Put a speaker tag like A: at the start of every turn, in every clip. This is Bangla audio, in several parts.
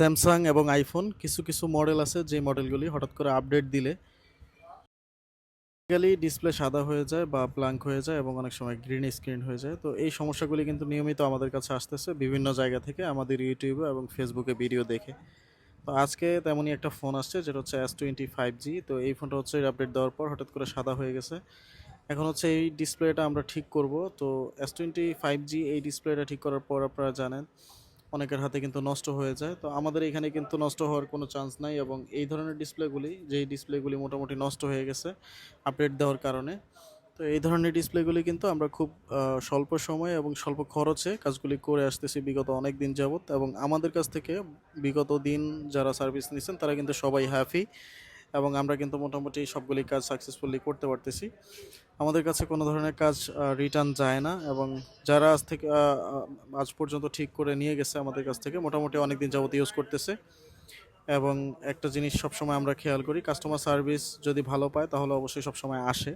A: স্যামসাং এবং আইফোন কিছু কিছু মডেল আছে যে মডেলগুলি হঠাৎ করে আপডেট দিলে গেলেই ডিসপ্লে সাদা হয়ে যায় বা ব্ল্যাঙ্ক হয়ে যায় এবং অনেক সময় গ্রিন স্ক্রিন হয়ে যায়। তো এই সমস্যাগুলি কিন্তু নিয়মিত আমাদের কাছে আসতেছে বিভিন্ন জায়গা থেকে আমাদের ইউটিউবে এবং ফেসবুকে ভিডিও দেখে। তো আজকে তেমনই একটা ফোন আসছে, যেটা হচ্ছে এস টোয়েন্টি ফাইভ জি তো এই ফোনটা হচ্ছে আপডেট দেওয়ার পর হঠাৎ করে সাদা হয়ে গেছে। এখন হচ্ছে এই ডিসপ্লেটা আমরা ঠিক করব। তো এস টোয়েন্টি ফাইভ জি এই ডিসপ্লেটা ঠিক করার পর আপনারা জানেন অনেকের হাতে কিন্তু নষ্ট হয়ে যায়। তো আমাদের এখানে কিন্তু নষ্ট হওয়ার কোনো চান্স নাই এবং এই ধরনের ডিসপ্লেগুলি যেই ডিসপ্লেগুলি মোটামুটি নষ্ট হয়ে গেছে আপডেট দেওয়ার কারণে, তো এই ধরনের ডিসপ্লেগুলি কিন্তু আমরা খুব স্বল্প সময়ে এবং স্বল্প খরচে কাজগুলি করে আসতেছি বিগত অনেক দিন যাবত এবং আমাদের কাছ থেকে বিগত দিন যারা সার্ভিস নিচ্ছেন তারা কিন্তু সবাই হ্যাপি এবং আমরা কিন্তু মোটামুটি সবগুলি কাজ সাকসেসফুলি করতে পারতেছি। আমাদের কাছে কোনো ধরনের কাজ রিটার্ন যায় না এবং যারা আজ থেকে আজ পর্যন্ত ঠিক করে নিয়ে গেছে আমাদের কাছ থেকে, মোটামুটি অনেক দিন যাবত ইউজ করতেছে। এবং একটা জিনিস সবসময় আমরা খেয়াল করি কাস্টমার সার্ভিস যদি ভালো পায় তাহলে অবশ্যই সবসময় আসে।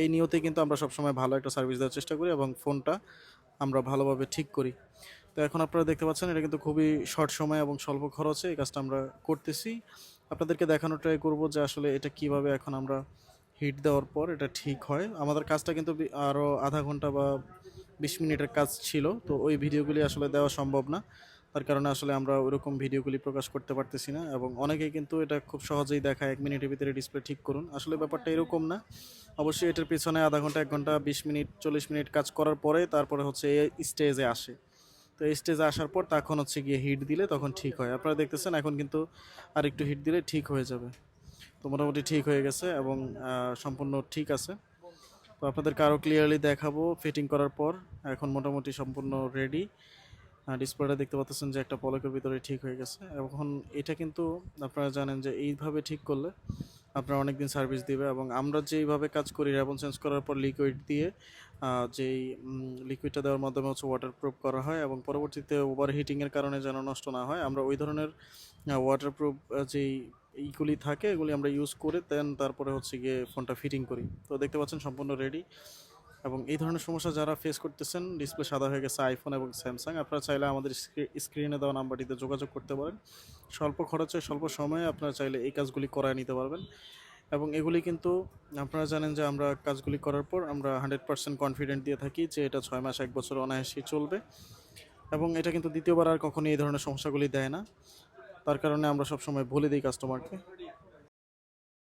A: এই নিয়তে কিন্তু আমরা সবসময় ভালো একটা সার্ভিস দেওয়ার চেষ্টা করি এবং ফোনটা আমরা ভালোভাবে ঠিক করি। তো এখন আপনারা দেখতে পাচ্ছেন, এটা কিন্তু খুবই শর্ট সময় এবং স্বল্প খরচে এই কাজটা আমরা করতেছি। আপনাদেরকে দেখানোর ট্রাই করব যে আসলে এটা কীভাবে এখন আমরা হিট দেওয়ার পর এটা ঠিক হয়। আমাদের কাজটা কিন্তু আরও আধা ঘণ্টা বা বিশ মিনিটের কাজ ছিল, তো ওই ভিডিওগুলি আসলে দেওয়া সম্ভব না। তার কারণে আসলে আমরা ওরকম ভিডিওগুলি প্রকাশ করতে পারতেছি না এবং অনেকেই কিন্তু এটা খুব সহজেই দেখায়, এক মিনিটের ভিতরে ডিসপ্লে ঠিক করুন। আসলে ব্যাপারটা এরকম না। অবশ্যই এটার পিছনে আধা ঘণ্টা, এক ঘণ্টা, বিশ মিনিট, চল্লিশ মিনিট কাজ করার পরে তারপরে হচ্ছে স্টেজে আসে। তো স্টেজে আসার পর তখন হচ্ছে গিয়ে হিট দিলে তখন ঠিক হয়। আপনারা দেখতেছেন এখন কিন্তু আর একটু হিট দিলে ঠিক হয়ে যাবে। তো মোটামুটি ঠিক হয়ে গেছে এবং সম্পূর্ণ ঠিক আছে। তো আপনাদেরকে আরও ক্লিয়ারলি দেখাবো ফিটিং করার পর। এখন মোটামুটি সম্পূর্ণ রেডি ডিসপ্লেটা দেখতে পাচ্ছেন যে একটা পলকের ভিতরে ঠিক হয়ে গেছে। এখন এটা কিন্তু আপনারা জানেন যে এইভাবে ঠিক করলে আপনারা অনেকদিন সার্ভিস দিবে এবং আমরা যেইভাবে কাজ করি র্যাবন চেঞ্জ করার পর লিকুইড দিয়ে যেই লিকুইডটা দেওয়ার মাধ্যমে হচ্ছে ওয়াটারপ্রুফ করা হয় এবং পরবর্তীতে ওভার হিটিংয়ের কারণে যেন নষ্ট না হয়, আমরা ওই ধরনের ওয়াটারপ্রুফ যেই এইগুলি থাকে এগুলি আমরা ইউজ করে দেন তারপরে হচ্ছে গিয়ে ফোনটা ফিটিং করি। তো দেখতে পাচ্ছেন সম্পূর্ণ রেডি এবং এই ধরনের সমস্যা যারা ফেস করতেছেন ডিসপ্লে সাদা হয়ে গেছে আইফোন এবং স্যামসাং আপনারা চাইলে আমাদের স্ক্রিনে দেওয়া নাম্বারটিতে যোগাযোগ করতে পারেন। স্বল্প খরচে, স্বল্প সময়ে আপনারা চাইলে এই কাজগুলি করায় নিতে পারবেন। এবং এগুলি কিন্তু আপনারা জানেন যে আমরা কাজগুলি করার পর আমরা হান্ড্রেড পার্সেন্ট কনফিডেন্ট দিয়ে থাকি যে এটা ছয় মাস, এক বছর অনায়াসেই চলবে। এবং এটা কিন্তু দ্বিতীয়বার আর কখনোই এই ধরনের সমস্যাগুলি দেয় না। তার কারণে আমরা সবসময় বলে দিই কাস্টমারকে